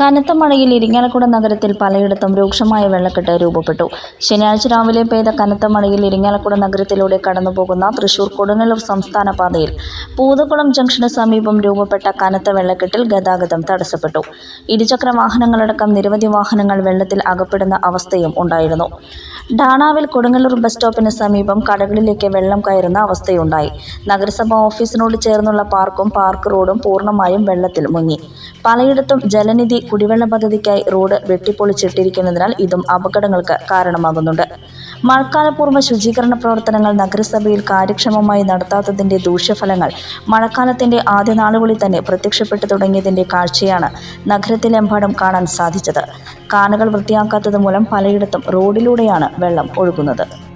കനത്ത മഴയിൽ ഇരിങ്ങാലക്കുട നഗരത്തിൽ പലയിടത്തും രൂക്ഷമായ വെള്ളക്കെട്ട് രൂപപ്പെട്ടു. ശനിയാഴ്ച രാവിലെ പെയ്ത കനത്ത മഴയിൽ ഇരിങ്ങാലക്കുട നഗരത്തിലൂടെ കടന്നുപോകുന്ന തൃശൂർ കൊടുങ്ങല്ലൂർ സംസ്ഥാന പാതയിൽ പൂതക്കുളം ജംഗ്ഷന് സമീപം രൂപപ്പെട്ട കനത്ത വെള്ളക്കെട്ടിൽ ഗതാഗതം തടസ്സപ്പെട്ടു. ഇരുചക്ര വാഹനങ്ങളടക്കം നിരവധി വാഹനങ്ങൾ വെള്ളത്തിൽ അകപ്പെടുന്ന അവസ്ഥയും ഉണ്ടായിരുന്നു. ഡാണാവിൽ കൊടുങ്ങല്ലൂർ ബസ് സ്റ്റോപ്പിന് സമീപം കടകളിലേക്ക് വെള്ളം കയറുന്ന അവസ്ഥയുണ്ടായി. നഗരസഭാ ഓഫീസിനോട് ചേർന്നുള്ള പാർക്കും പാർക്ക് റോഡും പൂർണമായും വെള്ളത്തിൽ മുങ്ങി. പലയിടത്തും ജലനിധി കുടിവെള്ള പദ്ധതിക്കായി റോഡ് വെട്ടിപ്പൊളിച്ചിട്ടിരിക്കുന്നതിനാൽ ഇതും അപകടങ്ങൾക്ക് കാരണമാകുന്നുണ്ട്. മഴക്കാലപൂർവ ശുചീകരണ പ്രവർത്തനങ്ങൾ നഗരസഭയിൽ കാര്യക്ഷമമായി നടത്താത്തതിന്റെ ദൂഷ്യഫലങ്ങൾ മഴക്കാലത്തിന്റെ ആദ്യ നാളുകളിൽ തന്നെ പ്രത്യക്ഷപ്പെട്ടു തുടങ്ങിയതിന്റെ കാഴ്ചയാണ് നഗരത്തിലെമ്പാടും കാണാൻ സാധിച്ചത്. കാനകൾ വൃത്തിയാക്കാത്തത് മൂലം പലയിടത്തും റോഡിലൂടെയാണ് വെള്ളം ഒഴുകുന്നത്.